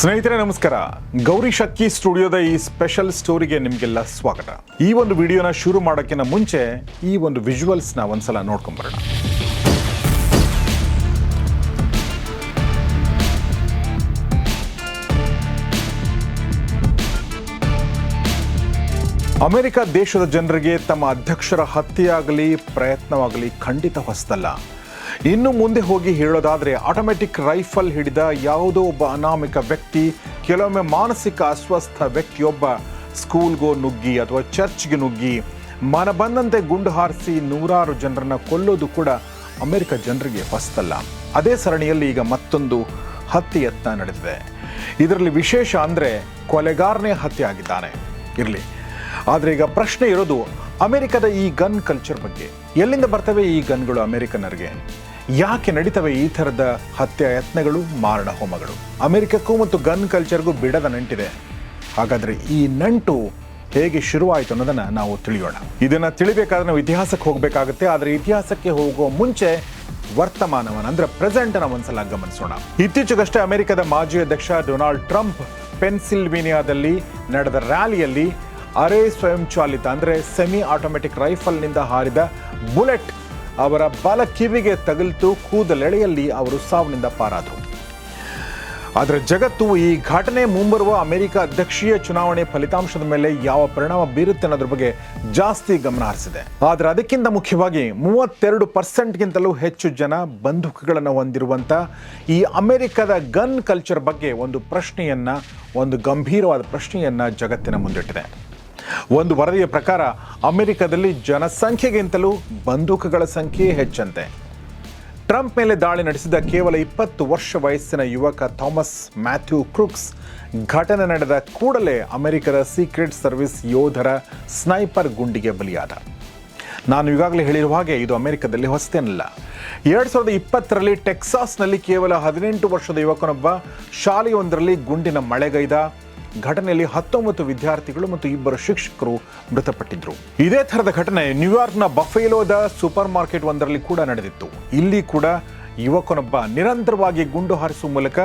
ಸ್ನೇಹಿತರೆ, ನಮಸ್ಕಾರ. ಗೌರಿ ಶಕ್ಕಿ ಸ್ಟುಡಿಯೋದ ಈ ಸ್ಪೆಷಲ್ ಸ್ಟೋರಿಗೆ ನಿಮಗೆಲ್ಲ ಸ್ವಾಗತ. ಈ ಒಂದು ವಿಡಿಯೋನ ಶುರು ಮಾಡೋಕ್ಕಿಂತ ಮುಂಚೆ ಈ ಒಂದು ವಿಜುವಲ್ಸ್ನ ಒಂದ್ಸಲ ನೋಡ್ಕೊಂಬರೋಣ. ಅಮೆರಿಕ ದೇಶದ ಜನರಿಗೆ ತಮ್ಮ ಅಧ್ಯಕ್ಷರ ಹತ್ಯೆಯಾಗಲಿ, ಪ್ರಯತ್ನವಾಗಲಿ ಖಂಡಿತ ಹೊಸದಲ್ಲ. ಇನ್ನು ಮುಂದೆ ಹೋಗಿ ಹೇಳೋದಾದರೆ ಆಟೋಮೆಟಿಕ್ ರೈಫಲ್ ಹಿಡಿದ ಯಾವುದೋ ಒಬ್ಬ ಅನಾಮಿಕ ವ್ಯಕ್ತಿ, ಕೆಲವೊಮ್ಮೆ ಮಾನಸಿಕ ಅಸ್ವಸ್ಥ ವ್ಯಕ್ತಿಯೊಬ್ಬ ಸ್ಕೂಲ್ಗೋ ನುಗ್ಗಿ ಅಥವಾ ಚರ್ಚ್ಗೆ ನುಗ್ಗಿ ಮನ ಬಂದಂತೆ ಗುಂಡು ಹಾರಿಸಿ ನೂರಾರು ಜನರನ್ನ ಕೊಲ್ಲೋದು ಕೂಡ ಅಮೆರಿಕ ಜನರಿಗೆ ಹೊಸ್ತಲ್ಲ. ಅದೇ ಸರಣಿಯಲ್ಲಿ ಈಗ ಮತ್ತೊಂದು ಹತ್ಯೆ ಯತ್ನ ನಡೆದಿದೆ. ಇದರಲ್ಲಿ ವಿಶೇಷ ಅಂದರೆ ಕೊಲೆಗಾರನೇ ಹತ್ಯೆ ಆಗಿದ್ದಾನೆ ಇರಲಿ. ಆದರೆ ಈಗ ಪ್ರಶ್ನೆ ಇರೋದು ಅಮೆರಿಕದ ಈ ಗನ್ ಕಲ್ಚರ್ ಬಗ್ಗೆ. ಎಲ್ಲಿಂದ ಬರ್ತವೆ ಈ ಗನ್ಗಳು ಅಮೆರಿಕನರಿಗೆ? ಯಾಕೆ ನಡೀತವೆ ಈ ಥರದ ಹತ್ಯೆ ಯತ್ನಗಳು, ಮಾರಣ ಹೋಮಗಳು? ಅಮೆರಿಕಕ್ಕೂ ಮತ್ತು ಗನ್ ಕಲ್ಚರ್ಗೂ ಬಿಡದ ನಂಟಿದೆ. ಹಾಗಾದರೆ ಈ ನಂಟು ಹೇಗೆ ಶುರುವಾಯಿತು ಅನ್ನೋದನ್ನ ನಾವು ತಿಳಿಯೋಣ. ಇದನ್ನ ತಿಳಿಬೇಕಾದ್ರೆ ನಾವು ಇತಿಹಾಸಕ್ಕೆ ಹೋಗಬೇಕಾಗುತ್ತೆ. ಆದರೆ ಇತಿಹಾಸಕ್ಕೆ ಹೋಗುವ ಮುಂಚೆ ವರ್ತಮಾನವನ್ನು, ಅಂದ್ರೆ ಪ್ರೆಸೆಂಟ್ ಅನ್ನ ಒಂದ್ಸಲ ಗಮನಿಸೋಣ. ಇತ್ತೀಚೆಗಷ್ಟೇ ಅಮೆರಿಕದ ಮಾಜಿ ಅಧ್ಯಕ್ಷ ಡೊನಾಲ್ಡ್ ಟ್ರಂಪ್ ಪೆನ್ಸಿಲ್ವೇನಿಯಾದಲ್ಲಿ ನಡೆದ ರ್ಯಾಲಿಯಲ್ಲಿ ಅರೆ ಸ್ವಯಂಚಾಲಿತ, ಅಂದ್ರೆ ಸೆಮಿ ಆಟೋಮೆಟಿಕ್ ರೈಫಲ್ನಿಂದ ಹಾರಿದ ಬುಲೆಟ್ ಅವರ ಬಲ ಕಿವಿಗೆ ತಗಲಿತು. ಕೂದಲೆಳೆಯಲ್ಲಿ ಅವರು ಸಾವಿನಿಂದ ಪಾರಾದರು. ಆದರೆ ಜಗತ್ತು ಈ ಘಟನೆ ಮುಂಬರುವ ಅಮೆರಿಕ ಅಧ್ಯಕ್ಷೀಯ ಚುನಾವಣೆ ಫಲಿತಾಂಶದ ಮೇಲೆ ಯಾವ ಪರಿಣಾಮ ಬೀರುತ್ತೆ ಅನ್ನೋದ್ರ ಬಗ್ಗೆ ಜಾಸ್ತಿ ಗಮನ ಹರಿಸಿದೆ. ಆದರೆ ಅದಕ್ಕಿಂತ ಮುಖ್ಯವಾಗಿ ಮೂವತ್ತೆರಡು ಪರ್ಸೆಂಟ್ಗಿಂತಲೂ ಹೆಚ್ಚು ಜನ ಬಂದೂಕುಗಳನ್ನು ಹೊಂದಿರುವಂಥ ಈ ಅಮೆರಿಕದ ಗನ್ ಕಲ್ಚರ್ ಬಗ್ಗೆ ಒಂದು ಪ್ರಶ್ನೆಯನ್ನ, ಒಂದು ಗಂಭೀರವಾದ ಪ್ರಶ್ನೆಯನ್ನ ಜಗತ್ತಿನ ಮುಂದಿಟ್ಟಿದೆ. ಒಂದು ವರದಿಯ ಪ್ರಕಾರ ಅಮೆರಿಕದಲ್ಲಿ ಜನಸಂಖ್ಯೆಗಿಂತಲೂ ಬಂದೂಕುಗಳ ಸಂಖ್ಯೆ ಹೆಚ್ಚಂತೆ. ಟ್ರಂಪ್ ಮೇಲೆ ದಾಳಿ ನಡೆಸಿದ ಕೇವಲ ಇಪ್ಪತ್ತು ವರ್ಷ ವಯಸ್ಸಿನ ಯುವಕ ಥಾಮಸ್ ಮ್ಯಾಥ್ಯೂ ಕ್ರೂಕ್ಸ್ ಘಟನೆ ನಡೆದ ಕೂಡಲೇ ಅಮೆರಿಕದ ಸೀಕ್ರೆಟ್ ಸರ್ವಿಸ್ ಯೋಧರ ಸ್ನೈಪರ್ ಗುಂಡಿಗೆ ಬಲಿಯಾದ. ನಾನು ಈಗಾಗಲೇ ಹೇಳಿರುವ ಹಾಗೆ ಇದು ಅಮೆರಿಕದಲ್ಲಿ ಹೊಸತೇನಲ್ಲ. ಎರಡು ಸಾವಿರದ ಇಪ್ಪತ್ತರಲ್ಲಿ ಟೆಕ್ಸಾಸ್ನಲ್ಲಿ ಕೇವಲ ಹದಿನೆಂಟು ವರ್ಷದ ಯುವಕನೊಬ್ಬ, ಶಾಲೆಯೊಂದರಲ್ಲಿ ಗುಂಡಿನ ಮಳೆಗೈದ ಘಟನೆಯಲ್ಲಿ ಹತ್ತೊಂಬತ್ತು ವಿದ್ಯಾರ್ಥಿಗಳು ಮತ್ತು ಇಬ್ಬರು ಶಿಕ್ಷಕರು ಮೃತಪಟ್ಟಿದ್ರು. ಇದೇ ಥರದ ಘಟನೆ ನ್ಯೂಯಾರ್ಕ್ನ ಬಫೇಲೋದ ಸೂಪರ್ ಮಾರ್ಕೆಟ್ ಒಂದರಲ್ಲಿ ಕೂಡ ನಡೆದಿತ್ತು. ಇಲ್ಲಿ ಕೂಡ ಯುವಕನೊಬ್ಬ ನಿರಂತರವಾಗಿ ಗುಂಡು ಹಾರಿಸುವ ಮೂಲಕ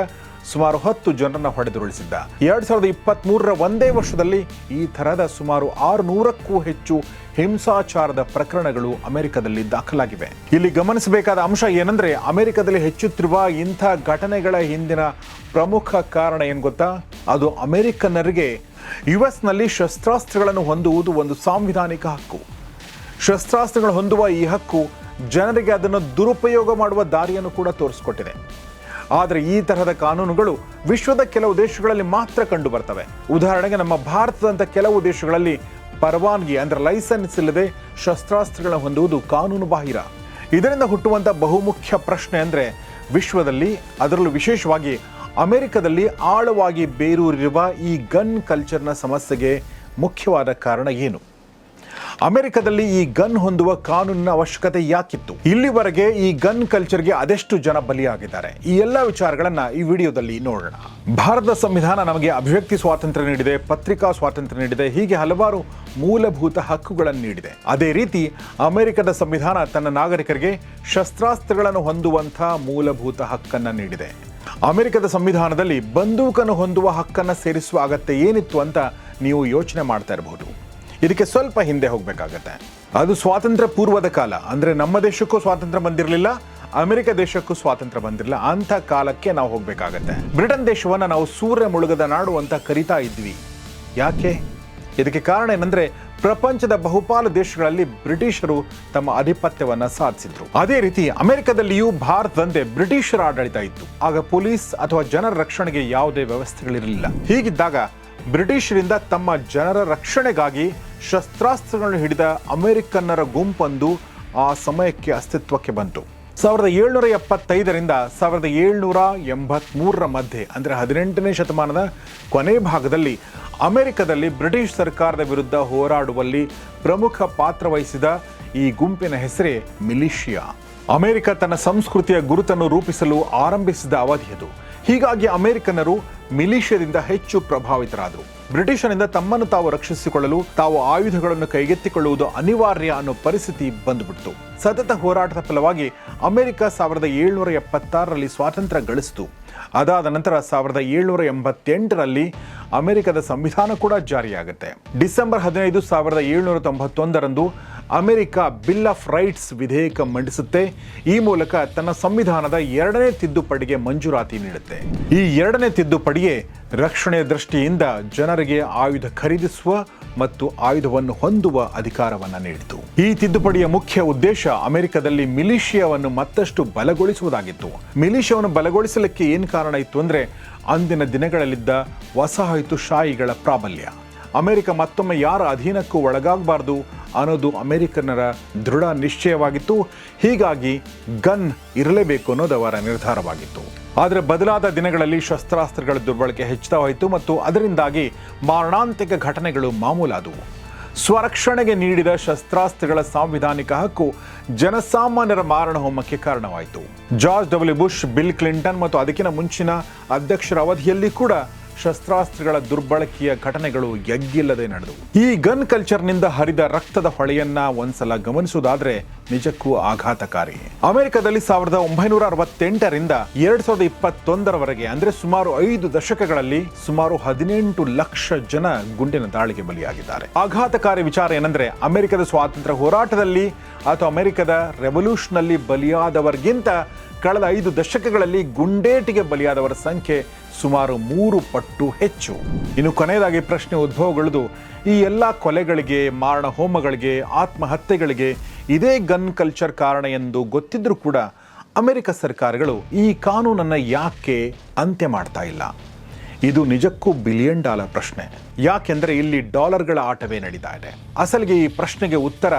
ಸುಮಾರು ಹತ್ತು ಜನರನ್ನ ಹೊಡೆದುರುಳಿಸಿದ್ದ. ಎರಡ್ ಸಾವಿರದ ಇಪ್ಪತ್ತ್ ಮೂರರ ಒಂದೇ ವರ್ಷದಲ್ಲಿ ಈ ಥರದ ಸುಮಾರು ಆರುನೂರಕ್ಕೂ ಹೆಚ್ಚು ಹಿಂಸಾಚಾರದ ಪ್ರಕರಣಗಳು ಅಮೆರಿಕದಲ್ಲಿ ದಾಖಲಾಗಿವೆ. ಇಲ್ಲಿ ಗಮನಿಸಬೇಕಾದ ಅಂಶ ಏನಂದ್ರೆ ಅಮೆರಿಕದಲ್ಲಿ ಹೆಚ್ಚುತ್ತಿರುವ ಇಂಥ ಘಟನೆಗಳ ಹಿಂದಿನ ಪ್ರಮುಖ ಕಾರಣ ಏನು ಗೊತ್ತಾ? ಅದು ಅಮೆರಿಕನ್ನರಿಗೆ ಯು ಎಸ್ನಲ್ಲಿ ಶಸ್ತ್ರಾಸ್ತ್ರಗಳನ್ನು ಹೊಂದುವುದು ಒಂದು ಸಾಂವಿಧಾನಿಕ ಹಕ್ಕು. ಶಸ್ತ್ರಾಸ್ತ್ರಗಳು ಹೊಂದುವ ಈ ಹಕ್ಕು ಜನರಿಗೆ ಅದನ್ನು ದುರುಪಯೋಗ ಮಾಡುವ ದಾರಿಯನ್ನು ಕೂಡ ತೋರಿಸಿಕೊಟ್ಟಿದೆ. ಆದರೆ ಈ ತರಹದ ಕಾನೂನುಗಳು ವಿಶ್ವದ ಕೆಲವು ದೇಶಗಳಲ್ಲಿ ಮಾತ್ರ ಕಂಡು ಬರ್ತವೆ ಉದಾಹರಣೆಗೆ ನಮ್ಮ ಭಾರತದಂಥ ಕೆಲವು ದೇಶಗಳಲ್ಲಿ ಪರವಾನಗಿ ಅಂದ್ರೆ ಲೈಸೆನ್ಸ್ ಇಲ್ಲದೆ ಶಸ್ತ್ರಾಸ್ತ್ರಗಳನ್ನು ಹೊಂದುವುದು ಕಾನೂನು ಬಾಹಿರ. ಇದರಿಂದ ಹುಟ್ಟುವಂಥ ಬಹುಮುಖ್ಯ ಪ್ರಶ್ನೆ ಅಂದ್ರೆ ವಿಶ್ವದಲ್ಲಿ ಅದರಲ್ಲೂ ವಿಶೇಷವಾಗಿ ಅಮೆರಿಕದಲ್ಲಿ ಆಳವಾಗಿ ಬೇರೂರಿರುವ ಈ ಗನ್ ಕಲ್ಚರ್ನ ಸಮಸ್ಯೆಗೆ ಮುಖ್ಯವಾದ ಕಾರಣ ಏನು? ಅಮೆರಿಕದಲ್ಲಿ ಈ ಗನ್ ಹೊಂದುವ ಕಾನೂನಿನ ಅವಶ್ಯಕತೆ ಯಾಕಿತ್ತು? ಇಲ್ಲಿವರೆಗೆ ಈ ಗನ್ ಕಲ್ಚರ್ಗೆ ಅದೆಷ್ಟು ಜನ ಬಲಿಯಾಗಿದ್ದಾರೆ? ಈ ಎಲ್ಲ ವಿಚಾರಗಳನ್ನ ಈ ವಿಡಿಯೋದಲ್ಲಿ ನೋಡೋಣ. ಭಾರತದ ಸಂವಿಧಾನ ನಮಗೆ ಅಭಿವ್ಯಕ್ತಿ ಸ್ವಾತಂತ್ರ್ಯ ನೀಡಿದೆ, ಪತ್ರಿಕಾ ಸ್ವಾತಂತ್ರ್ಯ ನೀಡಿದೆ, ಹೀಗೆ ಹಲವಾರು ಮೂಲಭೂತ ಹಕ್ಕುಗಳನ್ನು ನೀಡಿದೆ. ಅದೇ ರೀತಿ ಅಮೆರಿಕದ ಸಂವಿಧಾನ ತನ್ನ ನಾಗರಿಕರಿಗೆ ಶಸ್ತ್ರಾಸ್ತ್ರಗಳನ್ನು ಹೊಂದುವಂಥ ಮೂಲಭೂತ ಹಕ್ಕನ್ನು ನೀಡಿದೆ. ಅಮೆರಿಕದ ಸಂವಿಧಾನದಲ್ಲಿ ಬಂದೂಕನ್ನು ಹೊಂದುವ ಹಕ್ಕನ್ನು ಸೇರಿಸುವ ಅಗತ್ಯ ಏನಿತ್ತು ಅಂತ ನೀವು ಯೋಚನೆ ಮಾಡ್ತಾ ಇರಬಹುದು ಇದಕ್ಕೆ ಸ್ವಲ್ಪ ಹಿಂದೆ ಹೋಗಬೇಕಾಗತ್ತೆ. ಅದು ಸ್ವಾತಂತ್ರ್ಯ ಪೂರ್ವದ ಕಾಲ. ಅಂದ್ರೆ ನಮ್ಮ ದೇಶಕ್ಕೂ ಸ್ವಾತಂತ್ರ್ಯ ಬಂದಿರಲಿಲ್ಲ, ಅಮೆರಿಕ ದೇಶಕ್ಕೂ ಸ್ವಾತಂತ್ರ್ಯ ಬಂದಿರಲಿಲ್ಲ. ಅಂಥ ಕಾಲಕ್ಕೆ ನಾವು ಹೋಗಬೇಕಾಗತ್ತೆ. ಬ್ರಿಟನ್ ದೇಶವನ್ನು ನಾವು ಸೂರ್ಯ ಮುಳುಗದ ನಾಡು ಅಂತ ಕರಿತಾ ಇದ್ವಿ. ಯಾಕೆ? ಇದಕ್ಕೆ ಕಾರಣ ಏನಂದ್ರೆ ಪ್ರಪಂಚದ ಬಹುಪಾಲು ದೇಶಗಳಲ್ಲಿ ಬ್ರಿಟಿಷರು ತಮ್ಮ ಆಧಿಪತ್ಯವನ್ನು ಸಾಧಿಸಿದ್ರು. ಅದೇ ರೀತಿ ಅಮೆರಿಕದಲ್ಲಿಯೂ ಭಾರತದಂತೆ ಬ್ರಿಟಿಷರ ಆಡಳಿತ ಇತ್ತು. ಆಗ ಪೊಲೀಸ್ ಅಥವಾ ಜನರ ರಕ್ಷಣೆಗೆ ಯಾವುದೇ ವ್ಯವಸ್ಥೆಗಳಿರಲಿಲ್ಲ. ಹೀಗಿದ್ದಾಗ ಬ್ರಿಟಿಷರಿಂದ ತಮ್ಮ ಜನರ ರಕ್ಷಣೆಗಾಗಿ ಶಸ್ತ್ರಾಸ್ತ್ರಗಳನ್ನು ಹಿಡಿದ ಅಮೆರಿಕನ್ನರ ಗುಂಪೊಂದು ಆ ಸಮಯಕ್ಕೆ ಅಸ್ತಿತ್ವಕ್ಕೆ ಬಂತು. ಸಾವಿರದ ಏಳ್ನೂರ ಎಪ್ಪತ್ತೈದರಿಂದ ಸಾವಿರದ ಏಳ್ನೂರ ಎಂಬತ್ತ್ಮೂರರ ಮಧ್ಯೆ, ಅಂದರೆ ಹದಿನೆಂಟನೇ ಶತಮಾನದ ಕೊನೆ ಭಾಗದಲ್ಲಿ ಅಮೆರಿಕದಲ್ಲಿ ಬ್ರಿಟಿಷ್ ಸರ್ಕಾರದ ವಿರುದ್ಧ ಹೋರಾಡುವಲ್ಲಿ ಪ್ರಮುಖ ಪಾತ್ರ ವಹಿಸಿದ ಈ ಗುಂಪಿನ ಹೆಸರೇ ಮಿಲಿಷಿಯಾ. ಅಮೆರಿಕ ತನ್ನ ಸಂಸ್ಕೃತಿಯ ಗುರುತನ್ನು ರೂಪಿಸಲು ಆರಂಭಿಸಿದ ಅವಧಿಯದು. ಹೀಗಾಗಿ ಅಮೆರಿಕನ್ನರು ಮಿಲಿಷಿಯಾದಿಂದ ಹೆಚ್ಚು ಪ್ರಭಾವಿತರಾದರು. ಬ್ರಿಟಿಷರಿಂದ ತಮ್ಮನ್ನು ತಾವು ರಕ್ಷಿಸಿಕೊಳ್ಳಲು, ತಾವು ಆಯುಧಗಳನ್ನು ಕೈಗೆತ್ತಿಕೊಳ್ಳುವುದು ಅನಿವಾರ್ಯ ಅನ್ನೋ ಪರಿಸ್ಥಿತಿ ಬಂದುಬಿಡ್ತು. ಸತತ ಹೋರಾಟದ ಫಲವಾಗಿ ಅಮೆರಿಕ ಸಾವಿರದ ಏಳ್ನೂರ ಎಪ್ಪತ್ತಾರರಲ್ಲಿ ಸ್ವಾತಂತ್ರ್ಯ ಗಳಿಸಿತು. ಅದಾದ ನಂತರ ಸಾವಿರದ ಏಳ್ನೂರ ಎಂಬತ್ತೆಂಟರಲ್ಲಿ ಅಮೆರಿಕದ ಸಂವಿಧಾನ ಕೂಡ ಜಾರಿಯಾಗುತ್ತೆ. ಡಿಸೆಂಬರ್ ಹದಿನೈದು ಸಾವಿರದ ಏಳ್ನೂರ ತೊಂಬತ್ತೊಂದರಂದು ಅಮೆರಿಕ ಬಿಲ್ ಆಫ್ ರೈಟ್ಸ್ ವಿಧೇಯಕ ಮಂಡಿಸುತ್ತೆ. ಈ ಮೂಲಕ ತನ್ನ ಸಂವಿಧಾನದ ಎರಡನೇ ತಿದ್ದುಪಡಿಗೆ ಮಂಜೂರಾತಿ ನೀಡುತ್ತೆ. ಈ ಎರಡನೇ ತಿದ್ದುಪಡಿಯೇ ರಕ್ಷಣೆಯ ದೃಷ್ಟಿಯಿಂದ ಜನರಿಗೆ ಆಯುಧ ಖರೀದಿಸುವ ಮತ್ತು ಆಯುಧವನ್ನು ಹೊಂದುವ ಅಧಿಕಾರವನ್ನು ನೀಡಿತು. ಈ ತಿದ್ದುಪಡಿಯ ಮುಖ್ಯ ಉದ್ದೇಶ ಅಮೆರಿಕದಲ್ಲಿ ಮಿಲಿಷಿಯಾವನ್ನು ಮತ್ತಷ್ಟು ಬಲಗೊಳಿಸುವುದಾಗಿತ್ತು. ಮಿಲಿಷಿಯಾವನ್ನು ಬಲಗೊಳಿಸಲಿಕ್ಕೆ ಏನು ಕಾರಣ ಇತ್ತು ಅಂದರೆ, ಅಂದಿನ ದಿನಗಳಲ್ಲಿದ್ದ ವಸಾಹತುಶಾಹಿಗಳ ಪ್ರಾಬಲ್ಯ. ಅಮೆರಿಕ ಮತ್ತೊಮ್ಮೆ ಯಾರ ಅಧೀನಕ್ಕೂ ಒಳಗಾಗಬಾರ್ದು ಅನ್ನೋದು ಅಮೆರಿಕನ್ನರ ದೃಢ ನಿಶ್ಚಯವಾಗಿತ್ತು. ಹೀಗಾಗಿ ಗನ್ ಇರಲೇಬೇಕು ಅನ್ನೋದು ಅವರ ನಿರ್ಧಾರವಾಗಿತ್ತು. ಆದರೆ ಬದಲಾದ ದಿನಗಳಲ್ಲಿ ಶಸ್ತ್ರಾಸ್ತ್ರಗಳ ದುರ್ಬಳಕೆ ಹೆಚ್ಚುತ್ತಾ ಹೋಯಿತು ಮತ್ತು ಅದರಿಂದಾಗಿ ಮಾರಣಾಂತಿಕ ಘಟನೆಗಳು ಮಾಮೂಲಾದವು. ಸ್ವರಕ್ಷಣೆಗೆ ನೀಡಿದ ಶಸ್ತ್ರಾಸ್ತ್ರಗಳ ಸಾಂವಿಧಾನಿಕ ಹಕ್ಕು ಜನಸಾಮಾನ್ಯರ ಮಾರಣ ಹೋಮಕ್ಕೆ ಕಾರಣವಾಯಿತು. George W Bush, Bill Clinton ಮತ್ತು ಅದಕ್ಕಿಂತ ಮುಂಚಿನ ಅಧ್ಯಕ್ಷರ ಅವಧಿಯಲ್ಲಿ ಕೂಡ ಶಸ್ತ್ರಾಸ್ತ್ರಗಳ ದುರ್ಬಳಕೆಯ ಘಟನೆಗಳು ಎಗ್ಗಿಲ್ಲದೆ ನಡೆದವು. ಈ ಗನ್ ಕಲ್ಚರ್ನಿಂದ ಹರಿದ ರಕ್ತದ ಹೊಳೆಯನ್ನ ಒಂದ್ಸಲ ಗಮನಿಸುವುದಾದ್ರೆ ನಿಜಕ್ಕೂ ಆಘಾತಕಾರಿ. ಅಮೆರಿಕದಲ್ಲಿ ಸಾವಿರದ ಒಂಬೈನೂರ ಅರವತ್ತೆಂಟರಿಂದ ಎರಡ್ ಸಾವಿರದ ಇಪ್ಪತ್ತೊಂದರವರೆಗೆ, ಅಂದ್ರೆ ಸುಮಾರು ಐದು ದಶಕಗಳಲ್ಲಿ ಸುಮಾರು ಹದಿನೆಂಟು ಲಕ್ಷ ಜನ ಗುಂಡಿನ ದಾಳಿಗೆ ಬಲಿಯಾಗಿದ್ದಾರೆ. ಆಘಾತಕಾರಿ ವಿಚಾರ ಏನಂದ್ರೆ, ಅಮೆರಿಕದ ಸ್ವಾತಂತ್ರ್ಯ ಹೋರಾಟದಲ್ಲಿ ಅಥವಾ ಅಮೆರಿಕದ ರೆವಲ್ಯೂಷನ್ ಬಲಿಯಾದವರಿಗಿಂತ ಕಳೆದ ಐದು ದಶಕಗಳಲ್ಲಿ ಗುಂಡೇಟಿಗೆ ಬಲಿಯಾದವರ ಸಂಖ್ಯೆ ಸುಮಾರು ಮೂರು ಪಟ್ಟು ಹೆಚ್ಚು. ಇನ್ನು ಕೊನೆಯದಾಗಿ ಪ್ರಶ್ನೆ ಉದ್ಭವಗೊಳ್ಳುದು, ಈ ಎಲ್ಲ ಕೊಲೆಗಳಿಗೆ, ಮಾರಣ ಹೋಮಗಳಿಗೆ, ಆತ್ಮಹತ್ಯೆಗಳಿಗೆ ಇದೇ ಗನ್ ಕಲ್ಚರ್ ಕಾರಣ ಎಂದು ಗೊತ್ತಿದ್ರೂ ಕೂಡ ಅಮೆರಿಕ ಸರ್ಕಾರಗಳು ಈ ಕಾನೂನನ್ನು ಯಾಕೆ ಅಂತ್ಯ ಮಾಡ್ತಾ ಇಲ್ಲ? ಇದು ನಿಜಕ್ಕೂ ಬಿಲಿಯನ್ ಡಾಲರ್ ಪ್ರಶ್ನೆ. ಯಾಕೆಂದರೆ ಇಲ್ಲಿ ಡಾಲರ್ಗಳ ಆಟವೇ ನಡೀತಾ ಇದೆ. ಅಸಲಿಗೆ ಈ ಪ್ರಶ್ನೆಗೆ ಉತ್ತರ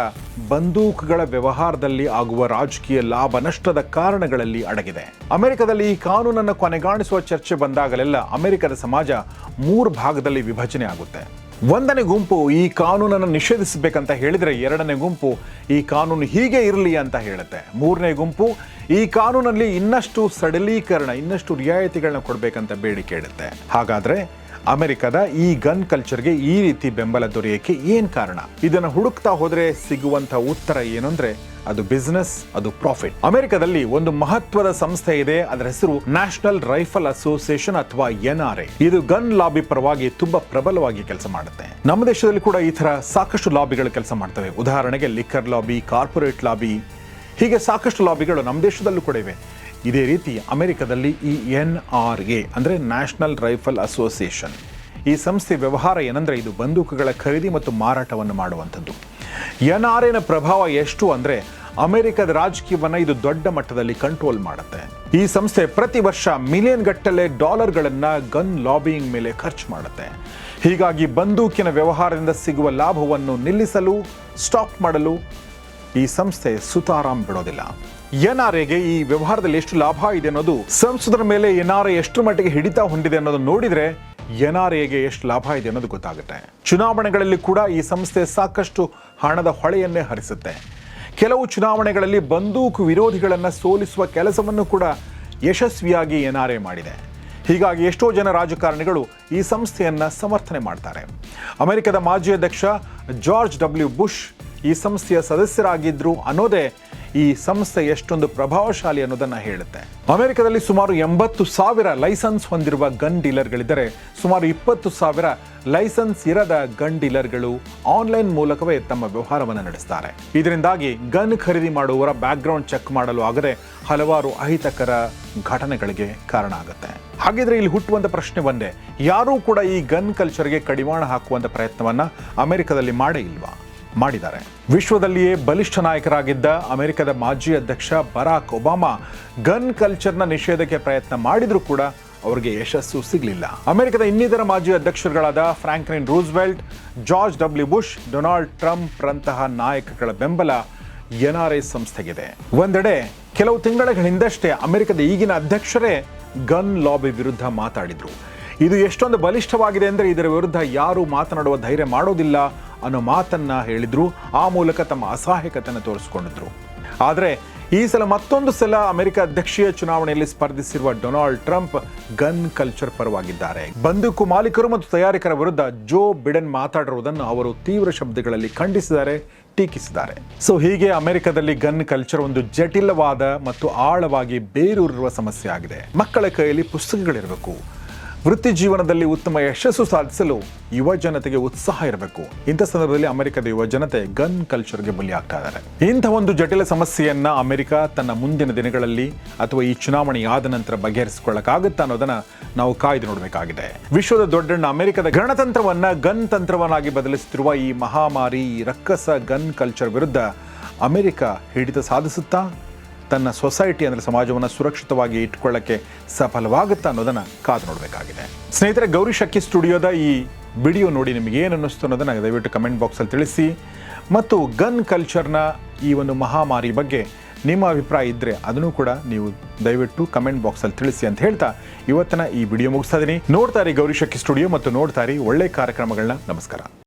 ಬಂದೂಕುಗಳ ವ್ಯವಹಾರದಲ್ಲಿ ಆಗುವ ರಾಜಕೀಯ ಲಾಭ ನಷ್ಟದ ಕಾರಣಗಳಲ್ಲಿ ಅಡಗಿದೆ. ಅಮೆರಿಕದಲ್ಲಿ ಈ ಕಾನೂನನ್ನು ಕೊನೆಗಾಣಿಸುವ ಚರ್ಚೆ ಬಂದಾಗಲೆಲ್ಲ ಅಮೆರಿಕದ ಸಮಾಜ ಮೂರು ಭಾಗದಲ್ಲಿ ವಿಭಜನೆ ಆಗುತ್ತೆ. ಒಂದನೇ ಗುಂಪು ಈ ಕಾನೂನನ್ನು ನಿಷೇಧಿಸಬೇಕಂತ ಹೇಳಿದರೆ ಎರಡನೇ ಗುಂಪು ಈ ಕಾನೂನು ಹೀಗೆ ಇರಲಿ ಅಂತ ಹೇಳುತ್ತೆ. ಮೂರನೇ ಗುಂಪು ಈ ಕಾನೂನಲ್ಲಿ ಇನ್ನಷ್ಟು ಸಡಲೀಕರಣ, ಇನ್ನಷ್ಟು ರಿಯಾಯಿತಿಗಳನ್ನ ಕೊಡಬೇಕಂತ ಬೇಡಿಕೆ ಇಡುತ್ತೆ. ಹಾಗಾದ್ರೆ ಅಮೆರಿಕದ ಈ ಗನ್ ಕಲ್ಚರ್ಗೆ ಈ ರೀತಿ ಬೆಂಬಲ ದೊರೆಯಕ್ಕೆ ಏನ್ ಕಾರಣ? ಇದನ್ನು ಹುಡುಕ್ತಾ ಹೋದ್ರೆ ಸಿಗುವಂಥ ಉತ್ತರ ಏನು ಅಂದ್ರೆ ಅದು ಬಿಸ್ನೆಸ್ ಅದು ಪ್ರಾಫಿಟ್ ಅಮೆರಿಕದಲ್ಲಿ ಒಂದು ಮಹತ್ವದ ಸಂಸ್ಥೆ ಇದೆ, ಅದರ ಹೆಸರು ನ್ಯಾಷನಲ್ ರೈಫಲ್ ಅಸೋಸಿಯೇಷನ್ ಅಥವಾ ಎನ್ ಆರ್ ಎ ಇದು ಗನ್ ಲಾಬಿ ಪರವಾಗಿ ತುಂಬಾ ಪ್ರಬಲವಾಗಿ ಕೆಲಸ ಮಾಡುತ್ತೆ. ನಮ್ಮ ದೇಶದಲ್ಲಿ ಕೂಡ ಈ ತರ ಸಾಕಷ್ಟು ಲಾಬಿಗಳು ಕೆಲಸ ಮಾಡ್ತವೆ. ಉದಾಹರಣೆಗೆ ಲಿಕ್ಕರ್ ಲಾಬಿ ಕಾರ್ಪೊರೇಟ್ ಲಾಬಿ ಹೀಗೆ ಸಾಕಷ್ಟು ಲಾಬಿಗಳು ನಮ್ಮ ದೇಶದಲ್ಲೂ ಕೂಡ ಇವೆ. ಇದೇ ರೀತಿ ಅಮೆರಿಕದಲ್ಲಿ ಈ ಎನ್ ಆರ್ ಎ ಅಂದರೆ ನ್ಯಾಷನಲ್ ರೈಫಲ್ ಅಸೋಸಿಯೇಷನ್, ಈ ಸಂಸ್ಥೆ ವ್ಯವಹಾರ ಏನಂದರೆ ಇದು ಬಂದೂಕುಗಳ ಖರೀದಿ ಮತ್ತು ಮಾರಾಟವನ್ನು ಮಾಡುವಂಥದ್ದು. ಎನ್ ಆರ್ ಎನ ಪ್ರಭಾವ ಎಷ್ಟು ಅಂದರೆ ಅಮೆರಿಕದ ರಾಜಕೀಯವನ್ನು ಇದು ದೊಡ್ಡ ಮಟ್ಟದಲ್ಲಿ ಕಂಟ್ರೋಲ್ ಮಾಡುತ್ತೆ. ಈ ಸಂಸ್ಥೆ ಪ್ರತಿ ವರ್ಷ ಮಿಲಿಯನ್ ಗಟ್ಟಲೆ ಡಾಲರ್ಗಳನ್ನು ಗನ್ ಲಾಬಿಯಿಂಗ್ ಮೇಲೆ ಖರ್ಚು ಮಾಡುತ್ತೆ. ಹೀಗಾಗಿ ಬಂದೂಕಿನ ವ್ಯವಹಾರದಿಂದ ಸಿಗುವ ಲಾಭವನ್ನು ನಿಲ್ಲಿಸಲು, ಸ್ಟಾಪ್ ಮಾಡಲು ಈ ಸಂಸ್ಥೆ ಸುತಾರಾಮ್ ಬಿಡೋದಿಲ್ಲ. ಎನ್ ಆರ್ ಎಗೆ ಈ ವ್ಯವಹಾರದಲ್ಲಿ ಎಷ್ಟು ಲಾಭ ಇದೆ ಅನ್ನೋದು ಸಂಸದರ ಮೇಲೆ ಎನ್ ಆರ್ ಎ ಎಷ್ಟು ಮಟ್ಟಿಗೆ ಹಿಡಿತ ಹೊಂದಿದೆ ಅನ್ನೋದು ನೋಡಿದ್ರೆ ಎನ್ ಆರ್ ಎಗೆ ಎಷ್ಟು ಲಾಭ ಇದೆ ಅನ್ನೋದು ಗೊತ್ತಾಗುತ್ತೆ. ಚುನಾವಣೆಗಳಲ್ಲಿ ಕೂಡ ಈ ಸಂಸ್ಥೆ ಸಾಕಷ್ಟು ಹಣದ ಹೊಳೆಯನ್ನೇ ಹರಿಸುತ್ತೆ. ಕೆಲವು ಚುನಾವಣೆಗಳಲ್ಲಿ ಬಂದೂಕು ವಿರೋಧಿಗಳನ್ನು ಸೋಲಿಸುವ ಕೆಲಸವನ್ನು ಕೂಡ ಯಶಸ್ವಿಯಾಗಿ ಎನ್ ಆರ್ ಎ ಮಾಡಿದೆ. ಹೀಗಾಗಿ ಎಷ್ಟೋ ಜನ ರಾಜಕಾರಣಿಗಳು ಈ ಸಂಸ್ಥೆಯನ್ನ ಸಮರ್ಥನೆ ಮಾಡ್ತಾರೆ. ಅಮೆರಿಕದ ಮಾಜಿ ಅಧ್ಯಕ್ಷ ಜಾರ್ಜ್ ಡಬ್ಲ್ಯೂ ಬುಷ್ ಈ ಸಂಸ್ಥೆಯ ಸದಸ್ಯರಾಗಿದ್ರು ಅನ್ನೋದೇ ಈ ಸಂಸ್ಥೆ ಎಷ್ಟೊಂದು ಪ್ರಭಾವಶಾಲಿ ಅನ್ನೋದನ್ನ ಹೇಳುತ್ತೆ. ಅಮೆರಿಕದಲ್ಲಿ ಸುಮಾರು ಎಂಬತ್ತು ಸಾವಿರ ಲೈಸೆನ್ಸ್ ಹೊಂದಿರುವ ಗನ್ ಡೀಲರ್ಗಳಿದ್ದರೆ ಸುಮಾರು ಇಪ್ಪತ್ತು ಸಾವಿರ ಲೈಸೆನ್ಸ್ ಇರದ ಗನ್ ಡೀಲರ್ಗಳು ಆನ್ಲೈನ್ ಮೂಲಕವೇ ತಮ್ಮ ವ್ಯವಹಾರವನ್ನು ನಡೆಸ್ತಾರೆ. ಇದರಿಂದಾಗಿ ಗನ್ ಖರೀದಿ ಮಾಡುವವರ ಬ್ಯಾಕ್ಗ್ರೌಂಡ್ ಚೆಕ್ ಮಾಡಲು ಆಗದೆ ಹಲವಾರು ಅಹಿತಕರ ಘಟನೆಗಳಿಗೆ ಕಾರಣ ಆಗುತ್ತೆ. ಹಾಗಿದ್ರೆ ಇಲ್ಲಿ ಹುಟ್ಟುವಂತ ಪ್ರಶ್ನೆ ಒಂದೇ ಯಾರೂ ಕೂಡ ಈ ಗನ್ ಕಲ್ಚರ್ಗೆ ಕಡಿವಾಣ ಹಾಕುವಂತ ಪ್ರಯತ್ನವನ್ನ ಅಮೆರಿಕದಲ್ಲಿ ಮಾಡೇ ಇಲ್ವಾ? ಮಾಡಿದ್ದಾರೆ. ವಿಶ್ವದಲ್ಲಿಯೇ ಬಲಿಷ್ಠ ನಾಯಕರಾಗಿದ್ದ ಅಮೆರಿಕದ ಮಾಜಿ ಅಧ್ಯಕ್ಷ ಬರಾಕ್ ಒಬಾಮಾ ಗನ್ ಕಲ್ಚರ್ನ ನಿಷೇಧಕ್ಕೆ ಪ್ರಯತ್ನ ಮಾಡಿದರೂ ಕೂಡ ಅವರಿಗೆ ಯಶಸ್ಸು ಸಿಗಲಿಲ್ಲ. ಅಮೆರಿಕದ ಇನ್ನಿತರ ಮಾಜಿ ಅಧ್ಯಕ್ಷರುಗಳಾದ Franklin Roosevelt, George W Bush, Donald Trump ರಂತಹ ನಾಯಕಗಳ ಬೆಂಬಲ ಎನ್ ಆರ್ ಐ ಸಂಸ್ಥೆಗಿದೆ. ಒಂದೆಡೆ ಕೆಲವು ತಿಂಗಳ ಹಿಂದಷ್ಟೇ ಅಮೆರಿಕದ ಈಗಿನ ಅಧ್ಯಕ್ಷರೇ ಗನ್ ಲಾಬಿ ವಿರುದ್ಧ ಮಾತಾಡಿದ್ರು. ಇದು ಎಷ್ಟೊಂದು ಬಲಿಷ್ಠವಾಗಿದೆ ಅಂದರೆ ಇದರ ವಿರುದ್ಧ ಯಾರೂ ಮಾತನಾಡುವ ಧೈರ್ಯ ಮಾಡೋದಿಲ್ಲ ಅನ್ನೋ ಮಾತನ್ನ ಹೇಳಿದ್ರು. ಆ ಮೂಲಕ ತಮ್ಮ ಅಸಹಾಯಕತೆಯನ್ನು ತೋರಿಸಿಕೊಂಡಿದ್ರು. ಆದರೆ ಈ ಸಲ ಮತ್ತೊಂದು ಸಲ ಅಮೆರಿಕ ಅಧ್ಯಕ್ಷೀಯ ಚುನಾವಣೆಯಲ್ಲಿ ಸ್ಪರ್ಧಿಸಿರುವ ಡೊನಾಲ್ಡ್ ಟ್ರಂಪ್ ಗನ್ ಕಲ್ಚರ್ ಪರವಾಗಿದ್ದಾರೆ. ಬಂದೂಕು ಮಾಲೀಕರು ಮತ್ತು ತಯಾರಿಕರ ವಿರುದ್ಧ ಜೋ ಬಿಡೆನ್ ಮಾತಾಡಿರುವುದನ್ನು ಅವರು ತೀವ್ರ ಶಬ್ದಗಳಲ್ಲಿ ಖಂಡಿಸಿದ್ದಾರೆ, ಟೀಕಿಸಿದ್ದಾರೆ. ಸೊ ಹೀಗೆ ಅಮೆರಿಕದಲ್ಲಿ ಗನ್ ಕಲ್ಚರ್ ಒಂದು ಜಟಿಲವಾದ ಮತ್ತು ಆಳವಾಗಿ ಬೇರೂರಿರುವ ಸಮಸ್ಯೆ ಆಗಿದೆ. ಮಕ್ಕಳ ಕೈಯಲ್ಲಿ ಪುಸ್ತಕಗಳಿರಬೇಕು. ವೃತ್ತಿ ಜೀವನದಲ್ಲಿ ಉತ್ತಮ ಯಶಸ್ಸು ಸಾಧಿಸಲು ಯುವ ಜನತೆಗೆ ಉತ್ಸಾಹ ಇರಬೇಕು. ಇಂಥ ಸಂದರ್ಭದಲ್ಲಿ ಅಮೆರಿಕದ ಯುವ ಜನತೆ ಗನ್ ಕಲ್ಚರ್ಗೆ ಬಲಿಯಾಗ್ತಾ ಇದ್ದಾರೆ. ಇಂಥ ಒಂದು ಜಟಿಲ ಸಮಸ್ಯೆಯನ್ನ ಅಮೆರಿಕ ತನ್ನ ಮುಂದಿನ ದಿನಗಳಲ್ಲಿ ಅಥವಾ ಈ ಚುನಾವಣೆ ಆದ ನಂತರ ಬಗೆಹರಿಸಿಕೊಳ್ಳಕ್ಕಾಗುತ್ತಾ ಅನ್ನೋದನ್ನ ನಾವು ಕಾಯ್ದು ನೋಡಬೇಕಾಗಿದೆ. ವಿಶ್ವದ ದೊಡ್ಡಣ್ಣ ಅಮೆರಿಕದ ಗಣತಂತ್ರವನ್ನ ಗನ್ ತಂತ್ರವನ್ನಾಗಿ ಬದಲಿಸುತ್ತಿರುವ ಈ ಮಹಾಮಾರಿ ರಕ್ಕಸ ಗನ್ ಕಲ್ಚರ್ ವಿರುದ್ಧ ಅಮೆರಿಕ ಹಿಡಿತ ಸಾಧಿಸುತ್ತಾ ತನ್ನ ಸೊಸೈಟಿ ಅಂದರೆ ಸಮಾಜವನ್ನು ಸುರಕ್ಷಿತವಾಗಿ ಇಟ್ಕೊಳ್ಳೋಕ್ಕೆ ಸಫಲವಾಗುತ್ತಾ ಅನ್ನೋದನ್ನು ಕಾದು ನೋಡಬೇಕಾಗಿದೆ. ಸ್ನೇಹಿತರೆ, ಗೌರಿ ಶಕ್ಕಿ ಸ್ಟುಡಿಯೋದ ಈ ವಿಡಿಯೋ ನೋಡಿ ನಿಮಗೆ ಏನು ಅನ್ನಿಸ್ತು ಅನ್ನೋದನ್ನು ದಯವಿಟ್ಟು ಕಮೆಂಟ್ ಬಾಕ್ಸಲ್ಲಿ ತಿಳಿಸಿ. ಮತ್ತು ಗನ್ ಕಲ್ಚರ್ನ ಈ ಒಂದು ಮಹಾಮಾರಿ ಬಗ್ಗೆ ನಿಮ್ಮ ಅಭಿಪ್ರಾಯ ಇದ್ದರೆ ಅದನ್ನು ಕೂಡ ನೀವು ದಯವಿಟ್ಟು ಕಮೆಂಟ್ ಬಾಕ್ಸಲ್ಲಿ ತಿಳಿಸಿ ಅಂತ ಹೇಳ್ತಾ ಇವತ್ತಿನ ಈ ವಿಡಿಯೋ ಮುಗಿಸ್ತಾ ಇದ್ದೀನಿ ನೋಡ್ತಾರೆ ಗೌರಿ ಶಕ್ಕಿ ಸ್ಟುಡಿಯೋ ಮತ್ತು ನೋಡ್ತಾರೆ ಒಳ್ಳೆ ಕಾರ್ಯಕ್ರಮಗಳನ್ನ. ನಮಸ್ಕಾರ.